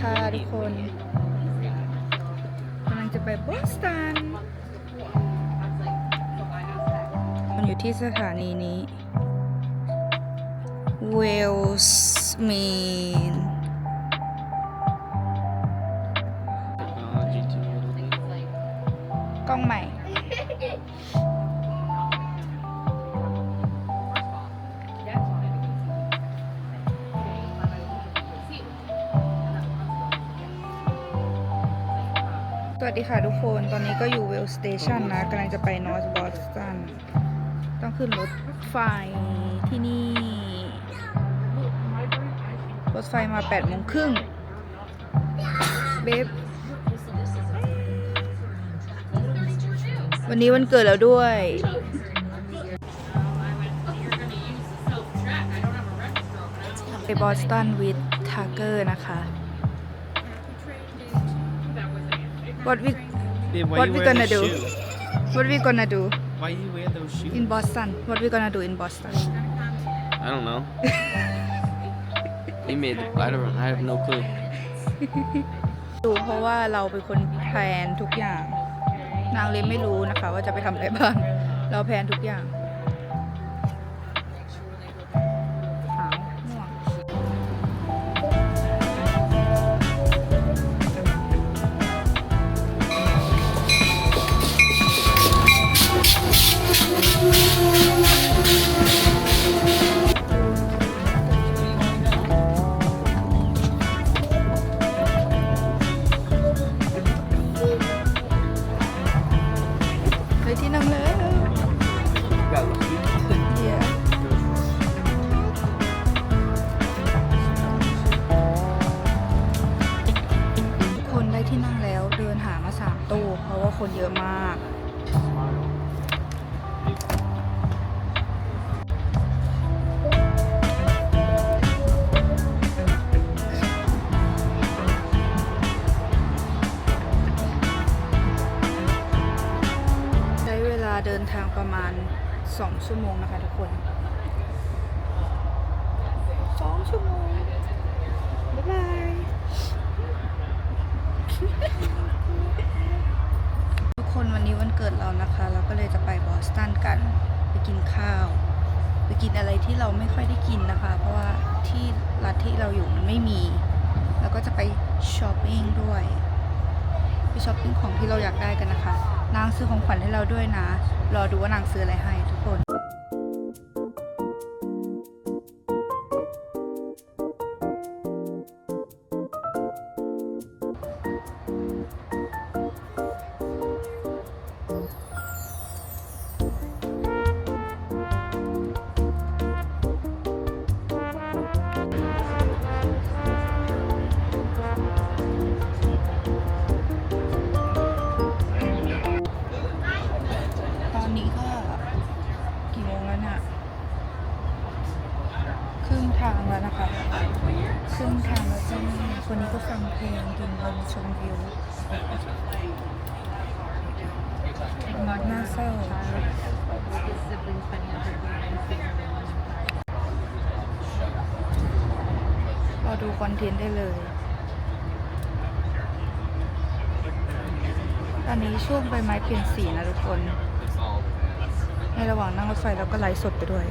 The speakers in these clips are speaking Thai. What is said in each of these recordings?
ค่ะทุกคนกำลังจะไปบอสตัน มันอยู่ที่สถานีนี้ เวลส์มี สวัสดีค่ะทุกคน ตอนนี้ก็อยู่เวลสเตชันนะกำลังจะไปนอร์ h บอสตัน ต้องขึ้นรถไฟที่นี่ รถไฟมา8โมงครึ่ง เบบวันนี้วันเกิดแล้วด้วย ไปบอสตันวิดทาร์เกอร์นะคะ What we Then why What you we wear gonna those do? shoes? What we gonna do Why you wear those shoes? in Boston What we gonna do in Boston I don't know. you made. The, I don't. I have no clue. ดูเพราะว่าเราเป็นคนแพลนทุกอย่าง นางเลยไม่รู้นะคะว่าจะไปทำอะไรบ้าง เราแพลนทุกอย่าง คนเยอะมาก ใช้เวลาเดินทางประมาณ 2 ชั่วโมงนะคะทุกคน 2 ชั่วโมง บ๊ายบาย ทุกคนวันนี้วันเกิดเรานะคะ เราก็เลยจะไปบอ สตันกัน ไปกินข้าว ไปกินอะไรที่เราไม่ค่อยได้กินนะคะ เพราะว่าที่รัฐที่เราอยู่มันไม่มี แล้วก็จะไปช้อปปิ้งด้วยไปช้อปปิ้งของที่เราอยากได้กันนะคะ นางซื้อของขวัญให้เราด้วยนะ รอดูว่านางซื้ออะไรให้ทุกคน เราดูคอนเทนต์ได้เลย ตอนนี้ช่วงใบไม้เปลี่ยนสีนะทุกคน ในระหว่างนั่งรถไฟเราก็ไลฟ์สดไปด้วย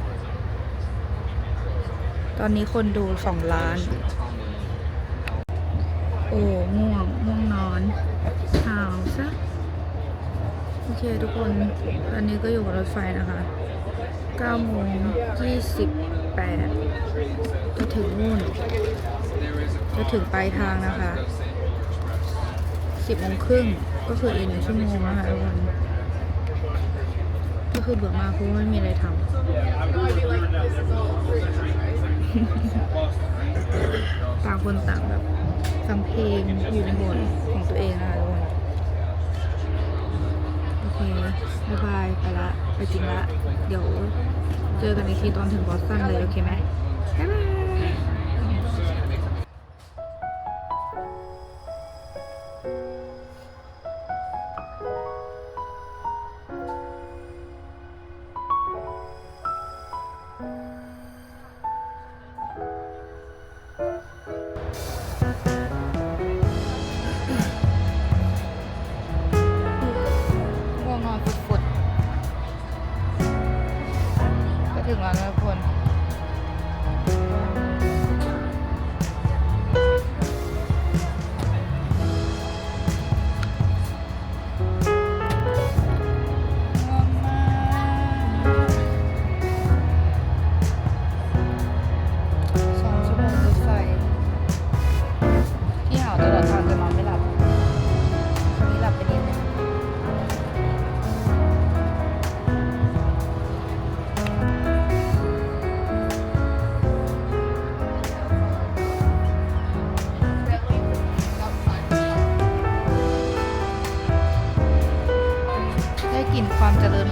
ตอนนี้คนดูสองล้าน โอ้ง่วงง่วงนอนหาวซะโอเคทุกคน ตอนนี้ก็อยู่บนรถไฟนะคะ9โมง28จะถึงนู่น จะถึงปลายทางนะคะ10โมงครึ่งก็คืออีกหนึ่งชั่วโมงนะคะทุกคนก็คือเบื่อมากเพราะว่าไม่มีอะไรทำต่างคนต่างแบบฟังเพลงอยู่ในโหมดของตัวเองนะคะทุกคนโอเคบ๊ายบายไปละไปจริงละ เดี๋ยวเจอกันอีกทีตอนถึงบอสตันเลย โอเคไหมบ๊ายบาย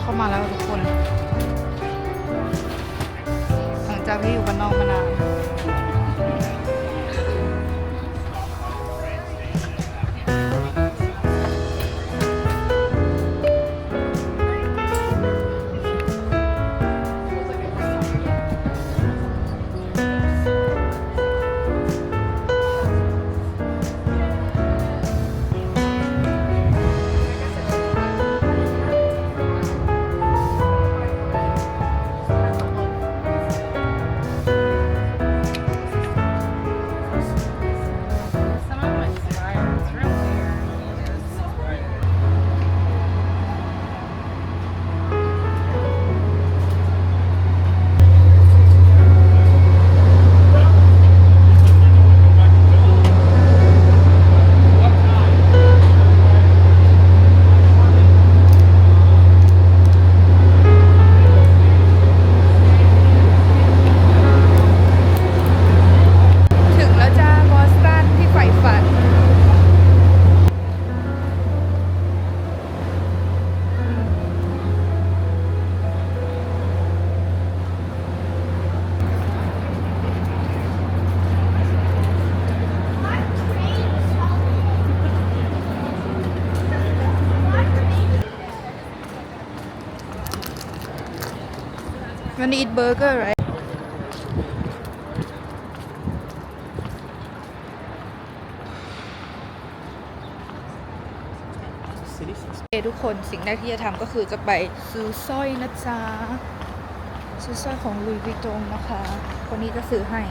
เข้ามาแล้วทุกคน หลังจากที่อยู่บ้านนอกมานาน ทุกคนสิ่งแรกที่จะทำก็คือจะไปซื้อสร้อยนะจ๊ะ ซื้อสร้อยของลุยวิตงนะคะ คนนี้จะซื้อให้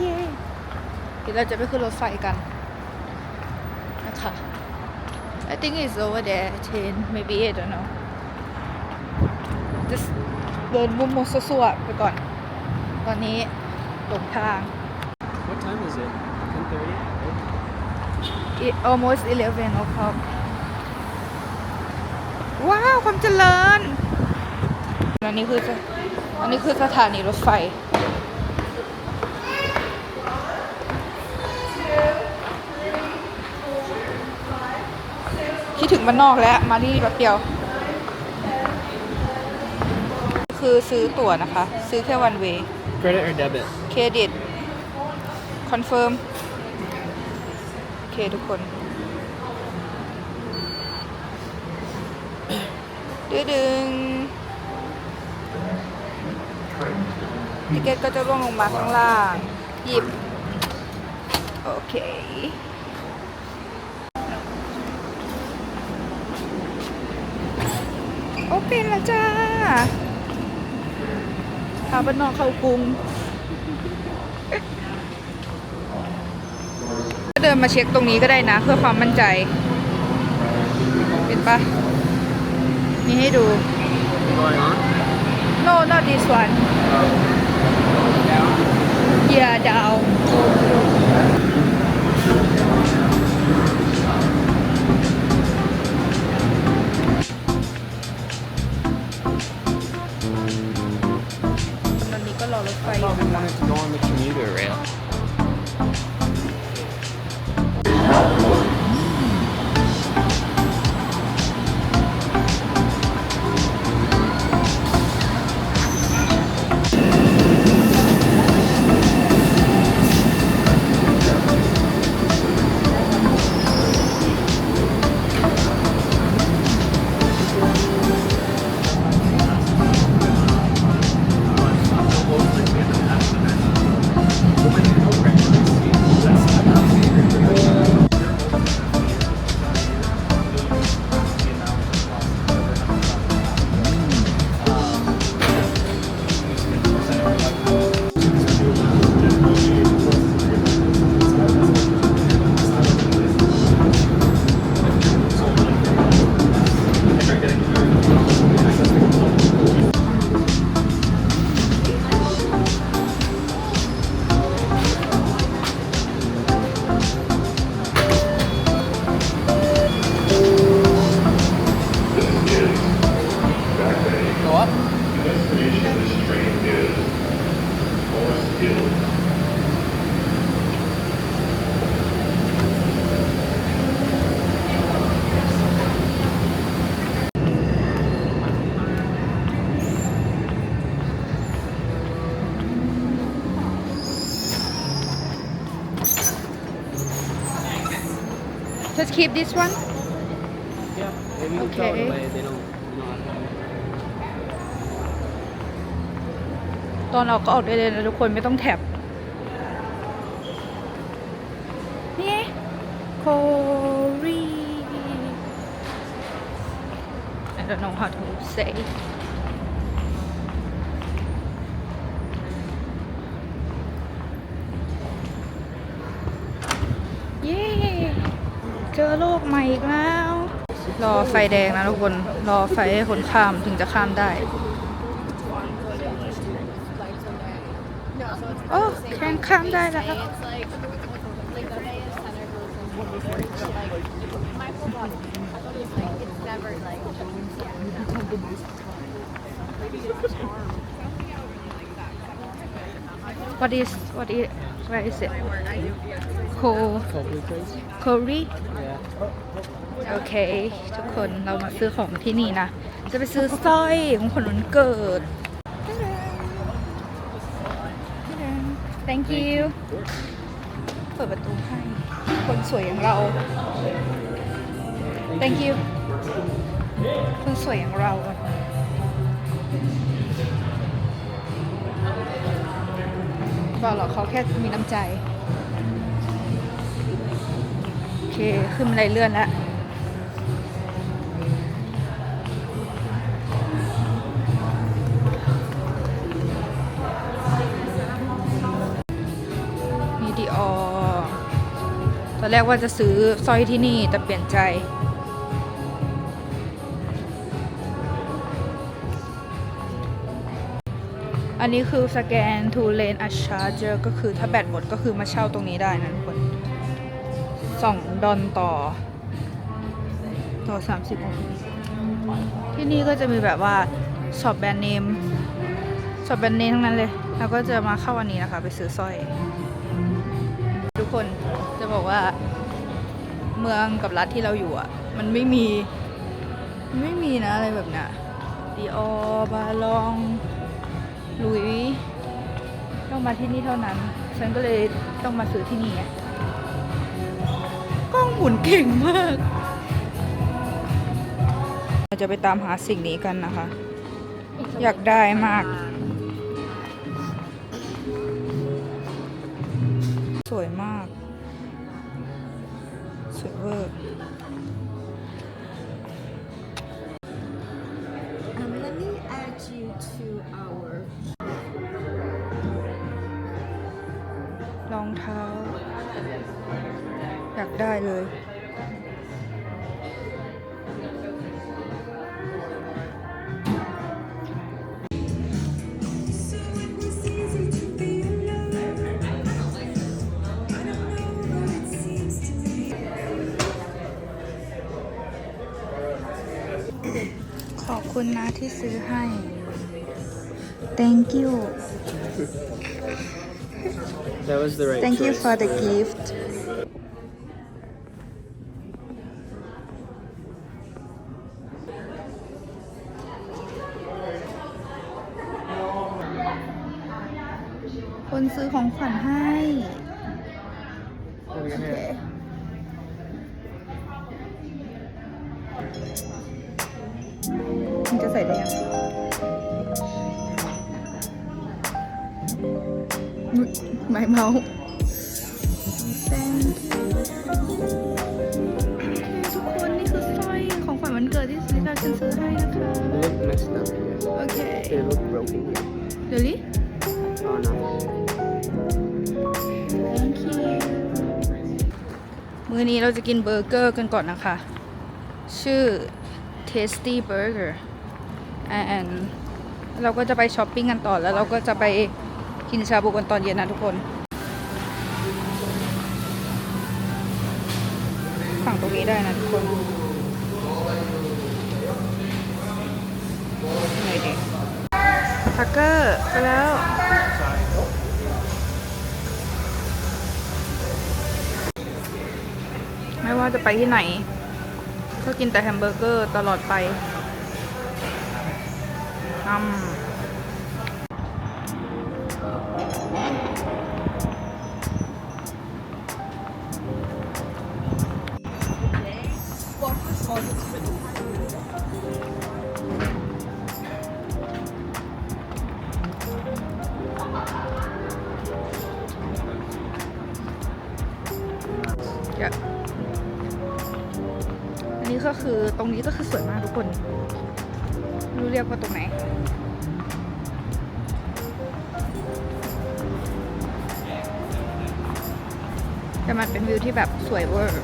เย้ๆเดี๋ยวเราจะไปขึ้นรถไฟกันนะคะ I think it's over there 10 maybe I don't know just เดินมุมมสั่วๆไปก่อน ตอนนี้หลงทาง What time is it? 10:30. It almost 11 o'clock ว้าวความเจริญอันนี้คือจะอันนี้คือสถานีรถไฟ คิดถึงบ้านนอกแล้ว มาที่นี่แป๊บเดียว คือซื้อตั๋วนะคะ ซื้อแค่วันเว Credit or debit? เครดิตคอน เฟิร์มโอเคทุกคนดื้อดึงทิเกตก็จะร่วงลงมาข้างล่าง หยิบ โอเคโอเป็นแล้วจ้าพาบ้านนอกเข้ากรุง มาเช็คตรงนี้ก็ได้นะ เพื่อความมั่นใจ เป็นปะมีให้ดู no not this one yeah down keep this one Yeah. Maybe you can throw Okay. it away. They don't. You don't have to. ตอนออกก็ออกได้เลยนะทุกคนไม่ต้องแท็บนี่โครี I don't know how to say เย้ เจอโลกใหม่อีกแล้ว รอไฟแดงนะทุกคน รอไฟให้คนข้ามถึงจะข้ามได้โอ้แข่งข้ามได้แล้วครับ the Bay Center goes in like my whole body. It's like it's never like What is what is where is it? Ko Coldly place? Kori Yeah. โอเคทุกคนเรามาซื้อของที่นี่นะ จะไปซื้อสร้อยของคนวันเกิด thank you เปิดประตูให้ คนสวยอย่างเรา thank you คนสวยอย่างเรา อะบอกหรอกเขาแค่มีน้ำใจ โอเค ขึ้นบันไดเลื่อนแล้วมีดีออตอนแรกว่าจะซื้อสร้อยที่นี่แต่เปลี่ยนใจ อันนี้คือสแกน to lane a charger ก็คือถ้าแบตหมดก็คือมาเช่าตรงนี้ได้นะทุกคนสองดอนต่อ ต่อ 30องที่นี่ก็จะมีแบบว่าช็อปแบรนด์เนมช็อปแบรนด์เนมทั้งนั้นเลย แล้วก็จะมาเข้าอันนี้นะคะ ไปซื้อสร้อย ทุกคนจะบอกว่าเมืองกับรัฐที่เราอยู่อะ มันไม่มี ไม่มีนะอะไรแบบนี้ดีออบาลอง ลุยต้องมาที่นี่เท่านั้น ฉันก็เลยต้องมาซื้อที่นี่กล้องหมุนเก่งมาก เราจะไปตามหาสิ่งนี้กันนะคะ อยากได้มาก สวยมากสวยเวอร์ to our รองเท้า อยากได้เลย ขอบคุณนะที่ซื้อให้ thank you That was the right thank you choice. for the gift คนซื้อของขวัญให้ Over ไม้เมาส์ Thank you ทุกคนนี่คือสร้อยของขวัญวันเกิดที่ซิลาฉันซื้อให้นะคะ They look messed up here. โอเค They look broken here. เดี๋ยวลิ Oh no. Thank you มื้อนี้เราจะกินเบอร์เกอร์กันก่อนนะคะ ชื่อ Tasty Burger and เราก็จะไปช้อปปิ้งกันต่อแล้วเราก็จะไป กินชาบูกันตอนเย็นนะทุกคน ฝั่งตรงนี้ได้นะทุกคนไหนดีพักเกอร์ไปแล้วไม่ว่าจะไปที่ไหน ก็กินแต่แฮมเบอร์เกอร์ตลอดไปอืมูกไหมแต่มันเป็นวิวที่แบบสวยเวอร์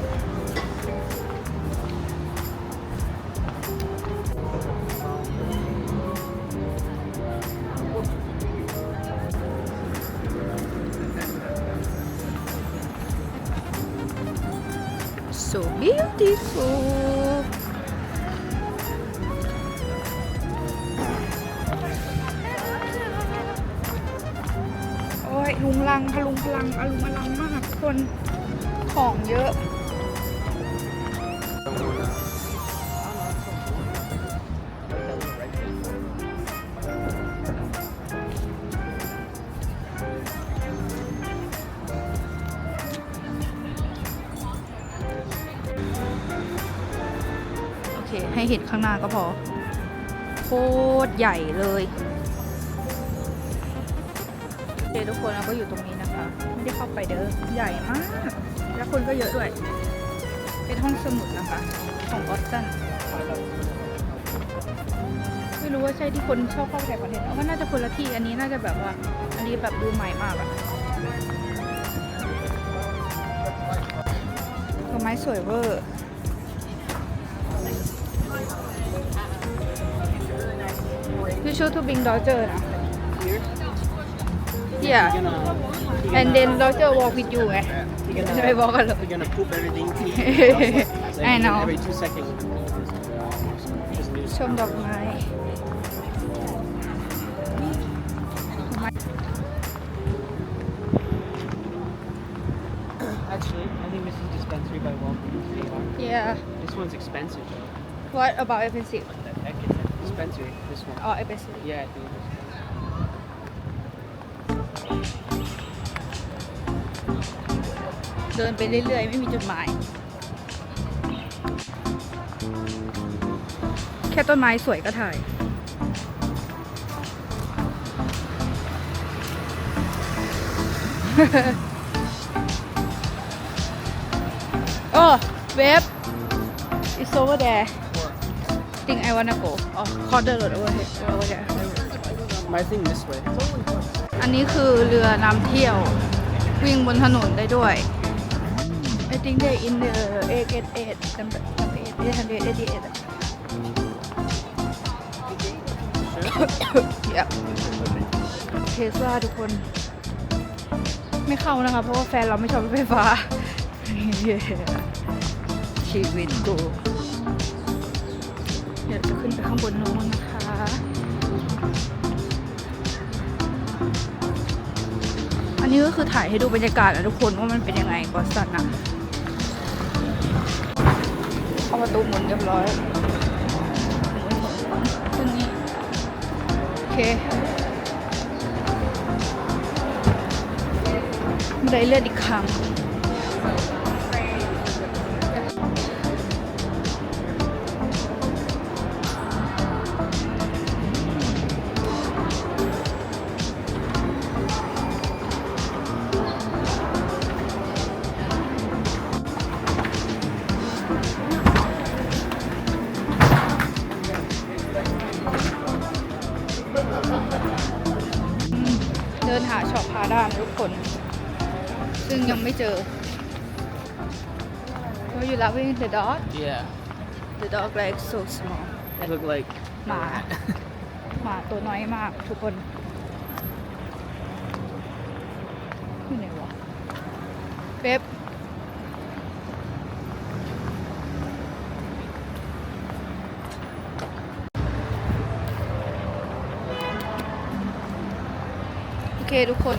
เคให้เห็นข้างหน้าก็พอ โคตรใหญ่เลยเดี๋ยวทุกคนเราก็อยู่ตรงนี้นะคะ ไม่ได้เข้าไปเด้อใหญ่มาก แล้วคนก็เยอะด้วย เป็นห้องสมุดนะคะ ของบอสตันไม่รู้ว่าใช่ที่คนชอบเข้าไปถ่ายคอนเทนต์เอาว่าน่าจะคนละที่อันนี้น่าจะแบบว่า อันนี้แบบดูใหม่มากอะดอกไม้สวยเวอร์ You should to bring Dodger นะ Yeah and then Dodger walk with you ไง You're จะไป gonna, บอกกันเหรอ you're gonna poop everything. I know. Every two seconds. Just new ชมดอกไม้ Actually, I think this is dispensary by Walgreens. Yeah This one's expensive though. What about expensive What the heck is it? Dispensary. This one. or expensive Yeah, I think it is. เดินไปเรื่อยๆ ไม่มีจุดหมาย แค่ต้นไม้สวยก็ถ่าย โอ้เว็บ it's over there think I wanna go oh corner road over here over there I think this way. อันนี้คือเรือนำเที่ยว วิ่งบนถนนได้ด้วย I think they in the 888 number number 888 yeah เทสลาทุกคน ไม่เข้านะคะ เพราะว่าแฟนเราไม่ชอบรถไฟฟ้าชีวิตกูเดี๋ยวจะขึ้นไปข้างบนนู้นนะคะอันนี้ก็คือถ่ายให้ดูบรรยากาศนะทุกคนว่ามันเป็นยังไงบอสตันอะเข้าประตูหมุนเรียบร้อยหมุนหมุนหมุนขึ้โอเคบันไดเลือนอีกครั้ง ยังไม่เจอ Were you loving the dog? Yeah. The dog like so small They look like หมา หมาตัวน้อยมากทุกคนอยู่ไหนวะเป๊ปโอเคทุกคน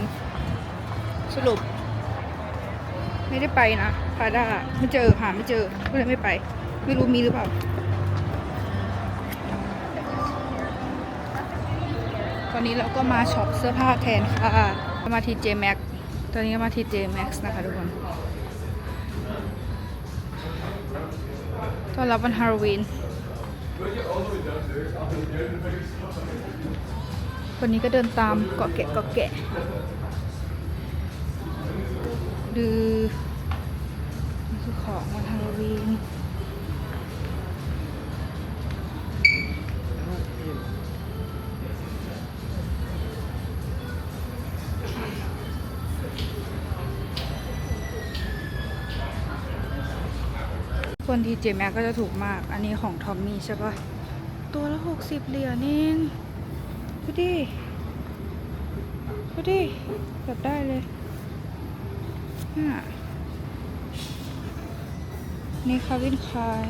นะพาด้าไม่เจอหาไม่เจอก็เลยไม่ไป ไม่รู้มีหรือเปล่า ตอนนี้เราก็มาช็อปเสื้อผ้าแทนค่ะ มาที่ J Max ตอนนี้มาที่ J Max นะคะทุกคนต้อนรับวันฮาโลวีนคนนี้ก็เดินตามเกาะแกะเกาะแกะดู ของวันฮาโลวีนคนทีเจแม็กก็จะถูกมาก อันนี้ของทอมมี่ใช่ปะตัวละหกสิบเหรียญเองดูดิดูดิแบบได้เลยน่ะ นี่คาวินคาย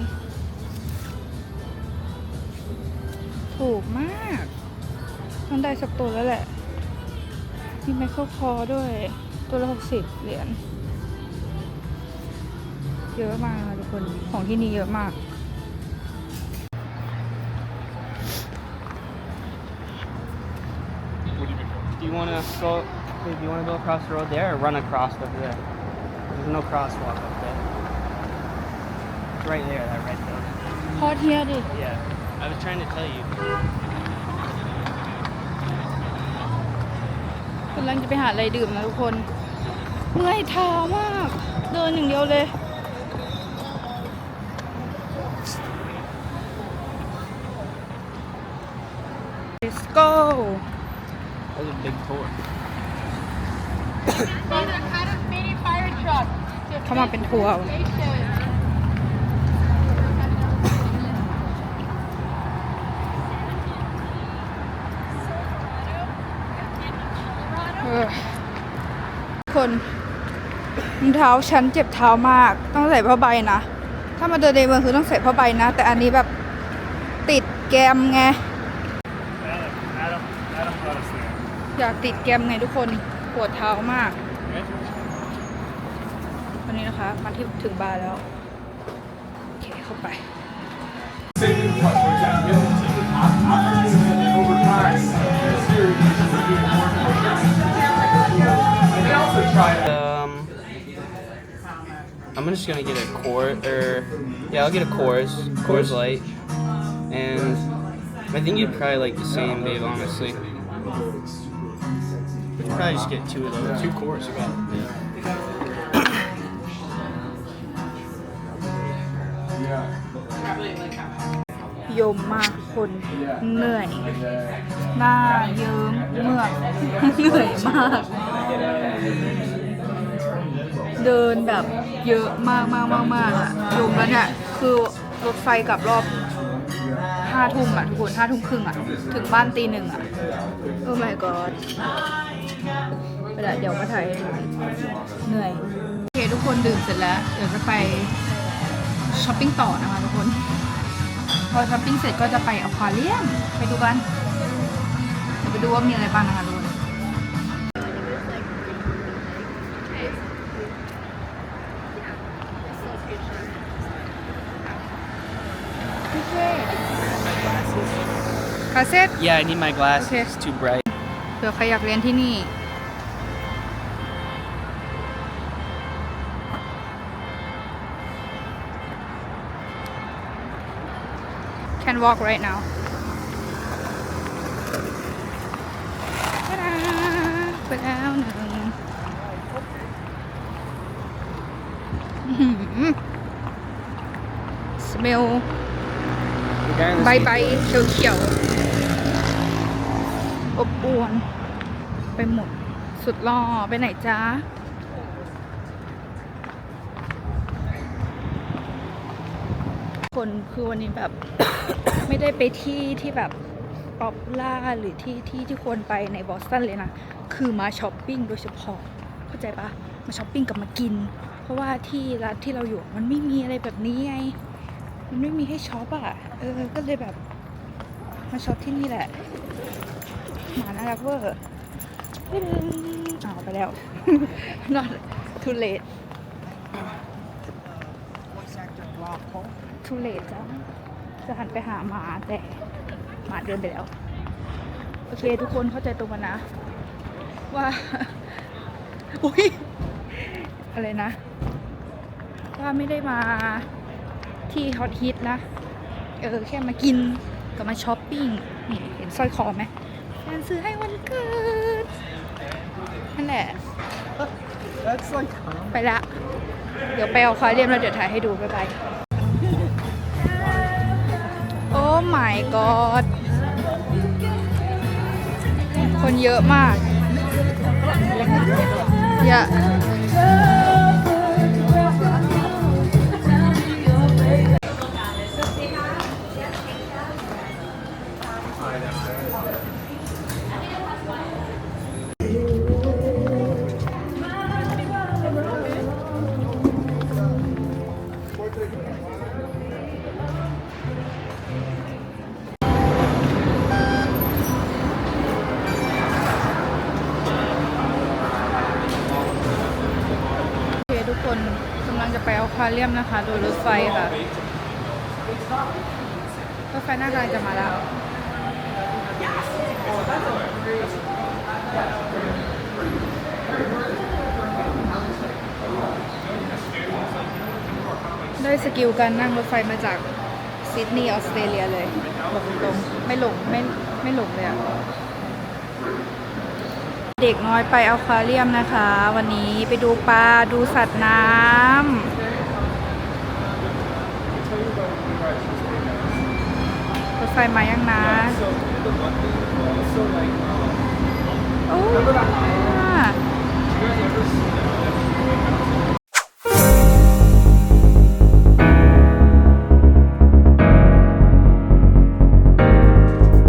ถูกมากต้องได้สักตัวแล้วแหละ มีไมเคิลคอด้วย ตัวละหกสิบเหรียญ เยอะมากทุกคน ของที่นี่เยอะมาก Do you want to go? Do you want to go across the road there or run across over there? There's no crosswalk up there. It's right there, that red building. พอเทียดิ Yeah. I was trying to tell you. กำลังจะไปหาอะไรดื่มนะทุกคน เมื่อยเท้ามาก เดินอย่างเดียวเลย Let's go That was a big tour. These are kind of mini fire trucks. เข้ามาเป็นทัวร์ Station. เออคนรอง เท้าฉันเจ็บเท้ามาก ต้องใส่ผ้าใบนะ ถ้ามาเดินในเมืองคือต้องใส่ผ้าใบนะ แต่อันนี้แบบติดแกมไง อยากติดแกมไงทุกคนปวดเท้ามาก วันนี้นะคะ มาที่ถึงบาร์แล้ว โอเคเข้าไป I'm just gonna get a quart, or yeah, I'll get a Coors, Coors Light, and I think you'd probably like the same, babe. Honestly, we could probably just get two of those, two Coors. Yeah. โยมมากคนเหนื่อย หน้าเยิ้มเมื่อก เหนื่อยมาก เดินแบบ เยอะมากมากมากมากอะโยมแล้วเนี่ยคือรถไฟกลับรอบห้าทุ่มอะทุกคนห้าทุ่มครึ่งอะถึงบ้านตีหนึ่งอะโอ้ my god ไปละเดี๋ยวมาถ่ายให้ดูเหนื่อย โอเค ทุกคนดื่มเสร็จแล้ว เดี๋ยวจะไปช้อปปิ้งต่อนะคะทุกคน พอช้อปปิ้งเสร็จก็จะไปอควาเรียมไปดูกันเดี๋ยวไปดูว่ามีอะไรบ้างนะคะ คาเซ็ต Yeah, I need my glasses. Okay. It's too bright. เผื่อใครอยากเรียนที่นี่ Can walk right now ตาดาไปแล้วหนึ่งอื้อหือ smell The guy in the ใบ seat- ใบเขียวเขียวๆ อบอวน ไปหมด สุดล่อไปไหนจ้าคนคือวันนี้แบบ ไม่ได้ไปที่ที่แบบป๊อปล่าหรือที่ที่ที่ควรไปในบอสตันเลยนะ คือมาช้อปปิ้งโดยเฉพาะ เข้าใจปะมาช้อปปิ้งกับมากิน เพราะว่าที่ร้านที่เราอยู่มันไม่มีอะไรแบบนี้ไง มันไม่มีให้ช็อปอะ เออ ก็เลยแบบ มาช็อปที่นี่แหละ หมาน่ารักเวอร์ตึ้งอ้าไปแล้ว not too late too late จ้ะจะหันไปหาหมาแต่หมาเดินไปแล้ว โอเค ทุกคนเข้าใจตรงกันนะ ว่า อุ้ยอะไรนะ ว่าไม่ได้มาที่ฮอตฮิตนะ เออ แค่มากินกับมาช้อปปิ้ง นี่ เห็นสร้อยคอไหม แฟนซื้อให้วันเกิดนั่นแหละ That's like ไปละ เดี๋ยวไปเอาควาเรียมแล้วเดี๋ยวถ่ายให้ดูบ๊ายบายโอ้ my god คนเยอะมากเยอ คทุกคนกำลังจะไปเอาควาเรียมนะคะ โดยรถไฟค่ะ รถไฟน้ากำลังจะมาแล้วได้สกิลการนั่งรถไฟมาจากซิดนีย์ออสเตรเลียเลยบอกตรงไม่หลงไม่ไม่หลงเลยอะ เด็กน้อยไปอาควาเรียมนะคะ วันนี้ไปดูปลาดูสัตว์น้ำรถไฟมายังนะโอ้